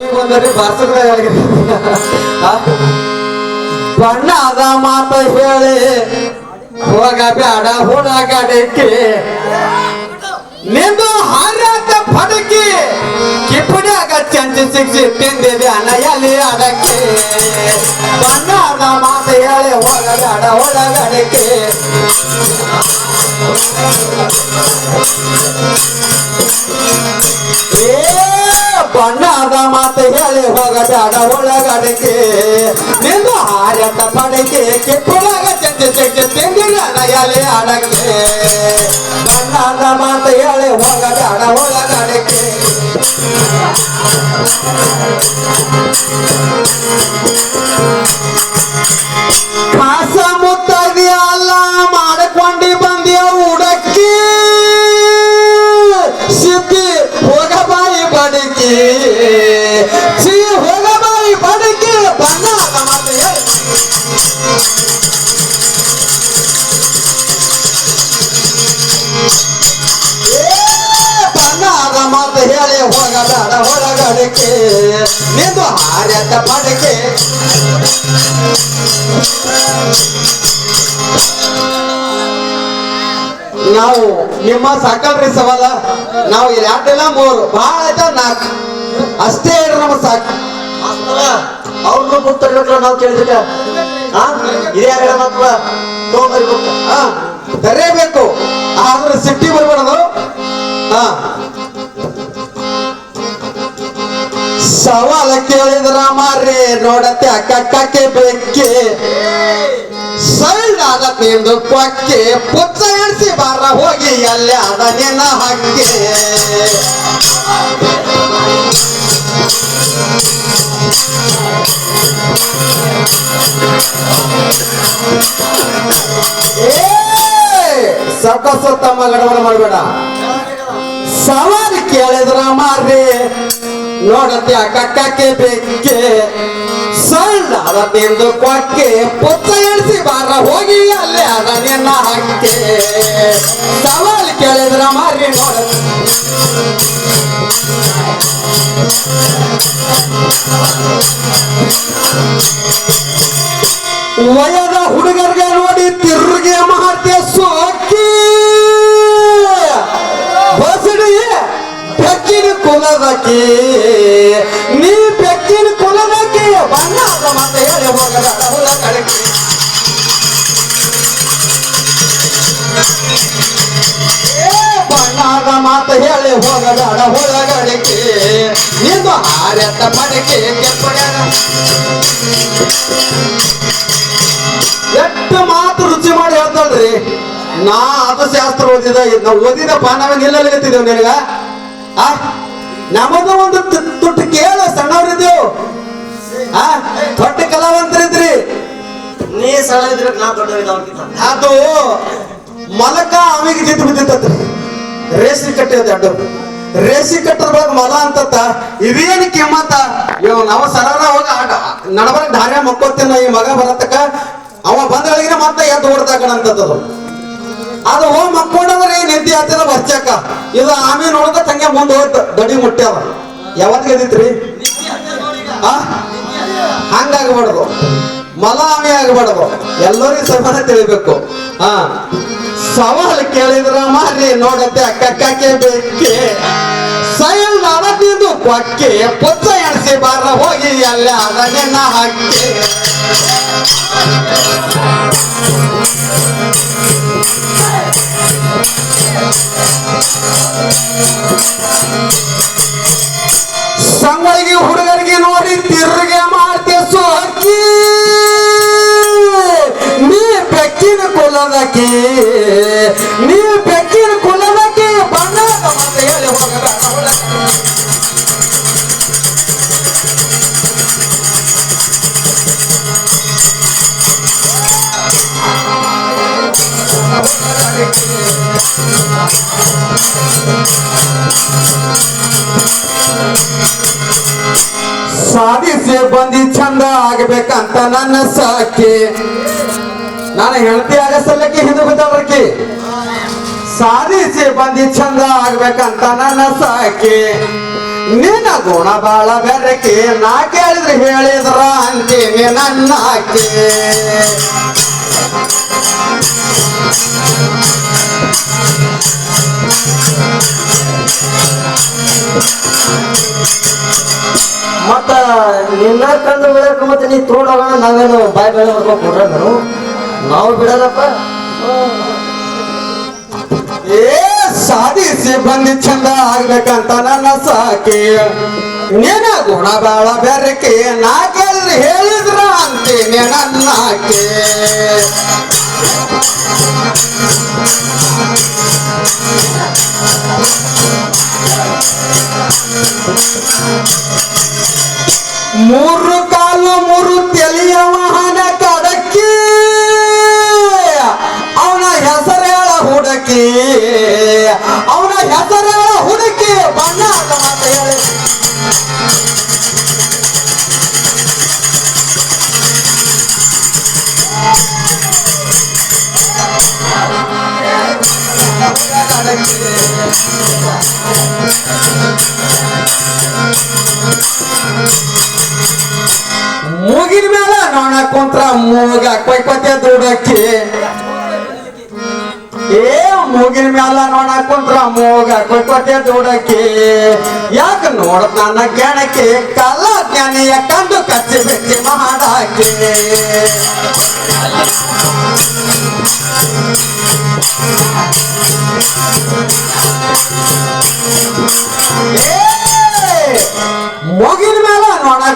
ಬಂದರೆ ಬಾಸಗಡೆ ಬಣ್ಣದ ಮಾತ ಹೇಳಿ ಹೋಗ ಬ್ಯಾಡ ಹುಳಗಡಕ್ಕೆ ನಿಂದು ಹಾರಾಟ ಫಡಕಿ ಕಿಪ್ಪಡ್ಯಾಗ ಚಂಚಿ ಸಿಕ್ಸಿ ತಿಂದಿದೆ ಅನಯಲ್ಲಿ ಅಡಕ್ಕೆ ಬಣ್ಣದ ಮಾತ ಹೇಳಿ ಹೋಗ ಬ್ಯಾಡ ಹುಳಗಡಕ್ಕೆ கட உலகனுக்கு நின்று ஆரத்த படைக்கு கிப்புலக செஞ்சு செஞ்சு திங்கிற நயலே அடங்கு நன்னான மாந்தையாளே உங்க கட உலகனுக்கு Thank you. ಹಾರ್ಯದ ಪಾಠಕ್ಕೆ ನಾವು ನಿಮ್ಮ ಸಾಕಲ್ರಿ ಸವಾಲ. ನಾವು ಇಲ್ಲಿ ಎರಡಿಲ್ಲ ಮೂರು. ಬಹಳ ಆಯ್ತ ನಾಲ್ಕು. ಅಷ್ಟೇ ಹೇಳ್ರಿ ನಮ್ಮ ಸಾಕು. ಅವ್ರನ್ನು ಮುತ್ತರ್ಬೇಕಲ್ಲ ನಾವು ಕೇಳಿದ್ರೆ. ಹಾ ಇದೇ ತಗೊಂಬರ್ಬೇಕು. ಹಾ ಬರೇಬೇಕು ಆದ್ರೆ ಸಿಟ್ಟಿ ಬರ್ಬಾರ್ದು ಹಾ ಸವಾಲ ಕೇಳಿದ್ರ ಮಾರ್ರಿ, ನೋಡತ್ತೆ ಅಕ್ಕಕ್ಕೆ ಬೆಕ್ಕೆ. ಆದ ನಿಂದು ಕೊಕ್ಕೆ ಪುಚ್ಚ ಎಣಿಸಿ ಬಾರ ಹೋಗಿ ಅಲ್ಲಿ ಅದ ನಿನ್ನ ಹಕ್ಕೆ. ಸಕಸ ತಮ್ಮ ಗಡಬಡ ಮಾಡಬೇಡ. ಸವಾಲು ಕೇಳಿದ್ರ ಮಾರ್ರಿ ನೋಡತ್ತೆ ಅಕ್ಕಕ್ಕೆ ಬೆಂಕೆ. ಸಣ್ಣ ಅದ ತಿಂದು ಕೊಕ್ಕೆ, ಪುತ್ತ ಬಾರ ಹೋಗಿ ಅಲ್ಲೇ ಅದ ಹಕ್ಕೆ. ಸವಾಲು ಕೇಳಿದ್ರ ಮಾರಿ ನೋಡ. ವಯದ ಹುಡುಗರಿಗೆ ನೋಡಿ ತಿರುಗಿ ಮಾಡ್ತೆ ಬೆಕ್ಕಿನ ಕುಲದಕಿ ನೀ ಬೆಕ್ಕಿನ ಕುಲದಕಿ ಬಣ್ಣದ ಮತ್ತೆ ಹೇಳಿ ಹೋಗದ ಹುಲ ಕಡಕಿ ಏ ಬಣ್ಣದ ಮಾತು ಹೇಳಿ ಹೋಗಬೇಡ ಹುಳಗಡಿಕೆ ನಿಂದು ಹಾರ್ಯತ್ತ ಪಡಕೆ ಕೆಪ್ಪಡ್ಯಾಗ ಎಷ್ಟು ಮಾತು ರುಚಿ ಮಾಡಿ ಹೇಳ್ತಾಳ್ರಿ ನಾ ಅದು ಶಾಸ್ತ್ರ ಓದಿದ ನಾವು ಓದಿದ ನಾವೇ ನಿಲ್ಲಲಿಗತ್ತಿದ್ದೇವೆ ನಿನಗ ಆ ನಮಗ ಒಂದು ತುಟ್ಟು ಕೇಳ ಸಣ್ಣವ್ರಿದ್ದೇವು ಆ ದೊಡ್ಡ ಕಲಾವಂತರಿದ್ರಿ. ನೀ ಸಣ್ಣ ಇದ್ರೆ ನಾ ದೊಡ್ಡ ಅದು ಮಲಕ ಅವಿಗೆ ಜಿದ್ದು ಬಿದ್ದಿತ್ತತ್ರಿ. ರೇಸಿ ಕಟ್ಟಿದ ಅಡ್ಡು ರೇಸಿ ಕಟ್ಟದ ಬಳಗ ಮಲ ಅಂತತ್ತ. ಇದೇನ್ ಕಿಮ್ಮತ್ತ? ಇವ್ ನಾವು ಸರಳ ಹೋಗ ನಡಬರ ಧಾರ್ಯ ಮಕ್ಕೋತೇನ ಈ ಮಗ ಬರತಕ್ಕ ಅವ ಬಂದ್ಗಳಿಗೆ ಮತ್ತೆ ಎದ್ದು ಓಡ್ತಾಕಣಂತದ್ದು ಅದು ಹೋಗಿ ಮಕ್ಕೊಂಡಂದ್ರೆ ಏನ್ ನಿದ್ದೆ ಆತಿಲ್ಲ ಬರ್ಚಾಕ ಇದು ಆಮೇಲೆ ನೋಡಕ ತಂಗೆ ಮುಂದೆ ಹೋಯ್ತು, ದಡಿ ಮುಟ್ಟ್ಯಾವ ಯಾವತ್ ಗೆದಿತ್ರಿ ಹಂಗಾಗ್ಬಾರ್ದು ಮಲ ಆಮೆ ಆಗಬಾರ್ದು. ಎಲ್ಲರಿಗೂ ಸಮಾನ ತಿಳಿಬೇಕು. ಹಾ ಸವಾಲು ಕೇಳಿದ್ರ ಮಾರಿ ನೋಡತ್ತೆ ಅಕ್ಕಕ್ಕೆ ಬೇಕೆ? ಸೈಲ್ ನಾವತ್ತಿದ್ದು ಕೊಕ್ಕೆ, ಪುತ್ತ ಎಣಿಸಿ ಬಾರ ಹೋಗಿ ಅಲ್ಲಿ ಅದನ್ನ ನಿನ್ನ ಸಂಗಳಿಗೆ ಹುಡುಗರಿಗೆ ನೋಡಿ ತಿರುಗೆ ಮಾಡ್ತೆ ಸೋಕಿ. ನೀ ಬೆಕ್ಕಿನ ಕೊಲ್ಲದಕ್ಕೆ ನೀ ಸಾಧಿಸಿ ಬಂದಿ ಚಂದ ಆಗ್ಬೇಕಂತ ನನ್ನ ಸಾಕಿ. ನಾನು ಹೆಂಡತಿ ಆಗ ಸಲಕ್ಕೆ ಹಿಂದೆ ಬಿದ್ದವ್ರಕಿ ಸಾಧಿಸಿ ಬಂದಿ ಚಂದ ಆಗ್ಬೇಕಂತ ನನ್ನ ಸಾಕಿ. ನಿನ್ನ ಗುಣ ಬಾಳ ಬೆರಕೆ, ನಾ ಕೇಳಿದ್ರೆ ಹೇಳಿದ್ರ ಅಂತೀನಿ ನನ್ನ ಆಕೆ. ಮತ್ತ ನಿನ್ನ ಕಂಡು ಬಿಡಕ ಮತ್ತೆ ನೀ ತೋಡೋಣ ನಾವೇನು ಬಾಯಿ ಬೆಳೆ ಮಾಡ್ಕೊಂಡು ಕೊಡ್ರ ನಾನು ನಾವು ಬಿಡಲ್ಲಪ್ಪ ಏ, ಸಾಧಿಸಿ ಬಂದಿ ಚಂದ ಆಗ್ಬೇಕಂತ ನನ್ನ ಸಾಕಿ. ನಿನ್ನ ಗುಣ ಬಾಳ ಬೆರಕೆ ನಾ ಕೇಳಿದ್ರೆ ಹೇಳಿದ್ರ ಅಂತೀನಿ ನನ್ನ ಆಕೆ ಮೂರು ಕಾಲು ಮೂರು ತೆಲಿಯ ವಾಹನ ಕಡಕ್ಕಿ. ಅವನ ಹೆಸರೇಳ ಹುಡುಕಿ. ಅವನ ಹೆಸರೇಳ ಹುಡುಕಿ ಬಣ್ಣ ಹೇಳಿ. ಮೂಗಿನ ಮೇಲೆ ನೋಣ ಕುಂತ್ರ ಮೂಗ ಕೊಯ್ಕೊತ್ತೆ ದುಡಕ್ಕೆ. ಏ, ಮೂಗಿನ ಮ್ಯಾಲ ನೋಡ ಕುಂತ್ರ ಮೂಗ ಕೊಯ್ಕೊತ್ತೆ ದುಡಕ್ಕೆ. ಯಾಕ ನೋಡ ನನ್ನ ಗೆಣಕಿ ಕಲ್ಲ ಜ್ಞಾನಿಯ ಕಂಡು ಕಚ್ಚಿ ಬಿಚ್ಚಿ ಮಾಡಾಕಿ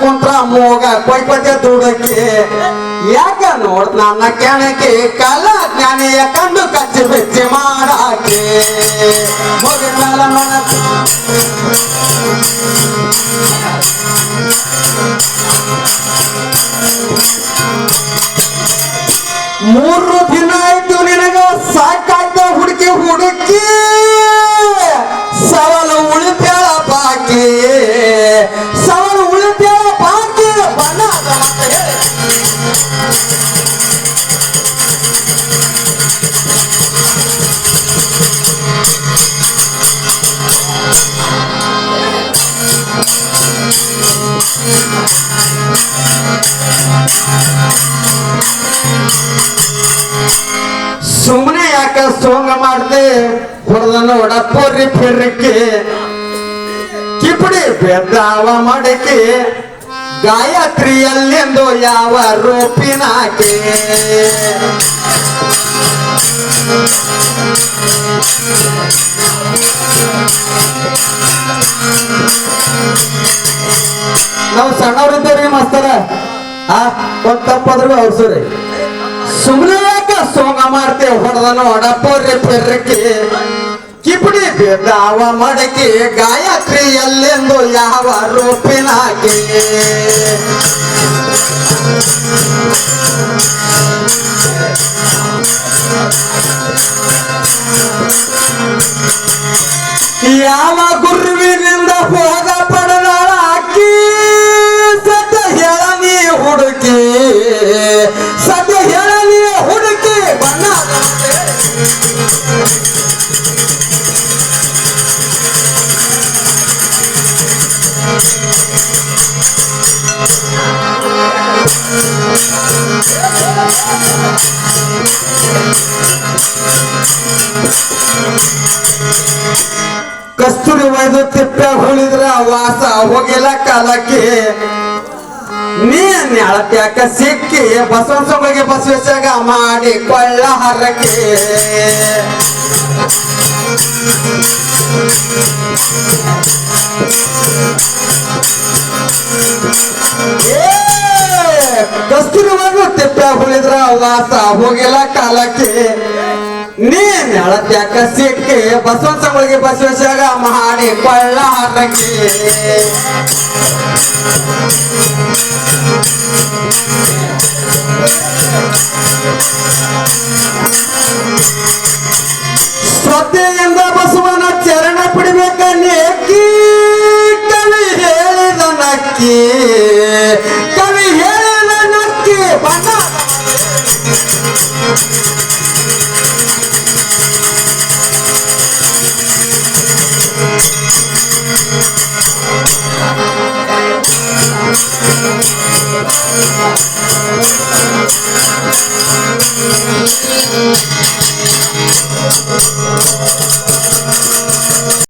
ಕುಂತ್ರ ಮೂಗ ಕೊಯ್ಕೊತ್ತೆ ದುಡಕ್ಕೆ ಯಾಕ ನೋಡ್ ನನ್ನ ಕೆಣಕಿ ಕಲ ಜ್ಞಾನಿಯ ಕಂಡು ಕಚ್ಚಿ ಬೆಚ್ಚಿ ಮಾಡಾಕೆ. ಮೂಗಿನ ಮೇಲ ನೋಡ. ಮೂರು ಹೊಡೆದನ್ನು ಒಡಪೋರಿ ಪಿರಕ್ಕೆ ಕಿಪಡಿ ಬೆದ್ದಾವ ಮಡಕೆ. ಗಾಯತ್ರಿಯಲ್ಲೆಂದು ಯಾವ ರೂಪಿನಾಕೆ. ನಾವು ಸಣ್ಣವ್ರಿದ್ದೇವ್ರಿ ಮಾಸ್ತರ. ಆ, ಒಂದ್ ತಪ್ಪಾದ್ರೂ ಅವ್ಸರಿ ಸುಮ್ಮನೆ ಸೋಂಗ ಮಾಡ್ತೇವೆ ಹೊಡೆದನು ಒಡಪೋರಿ ಪೆರ್ರಕ್ಕೆ ಕಿಪಡಿ ಬಿದ್ದಾವ ಮಡಕೆ ಗಾಯತ್ರಿ ಎಲ್ಲೆಂದು ಯಾವ ರೂಪಿನಾಕೆ. ಕಸ್ತೂರಿ ಒಯ್ದು ತಿಪ್ಪೆ ಹೊಳಿದ್ರ ವಾಸ ಹೋಗಿಲ್ಲ ಕಾಲಕ್ಕೆ. ನೀ ನೆಳತ್ಯಾಕ ಸಿಕ್ಕಿ ಬಸವನ ಸೊಂಬಗೆ ಬಸವೇಶಾಗ ಮಾಡಿ ಕೊಳ್ಳ ಹರಕೆ. ಕಸ್ತೂರಿ ಒಯ್ದು ತಿಪ್ಪೆ ಹೊಳಿದ್ರ ವಾಸ ಹೋಗಿಲ್ಲ ಕಾಲಕ್ಕೆ. ನೀ ನೆಳತ್ಯಾಕ ಸಿಕ್ಕಿ ಬಸವಂತ ಒಳಗೆ ಬಸವೇಶಾಗ ಮಾಡಿ ಕೊಳ್ಳ ಹಾಕಿ ಶ್ರದ್ಧೆಯಿಂದ ಬಸವನ ಚರಣ ಪಡಿಬೇಕನ್ನೇ ನೇಕಿ ಕವಿ ಹೇಳಿದ ನಕ್ಕಿ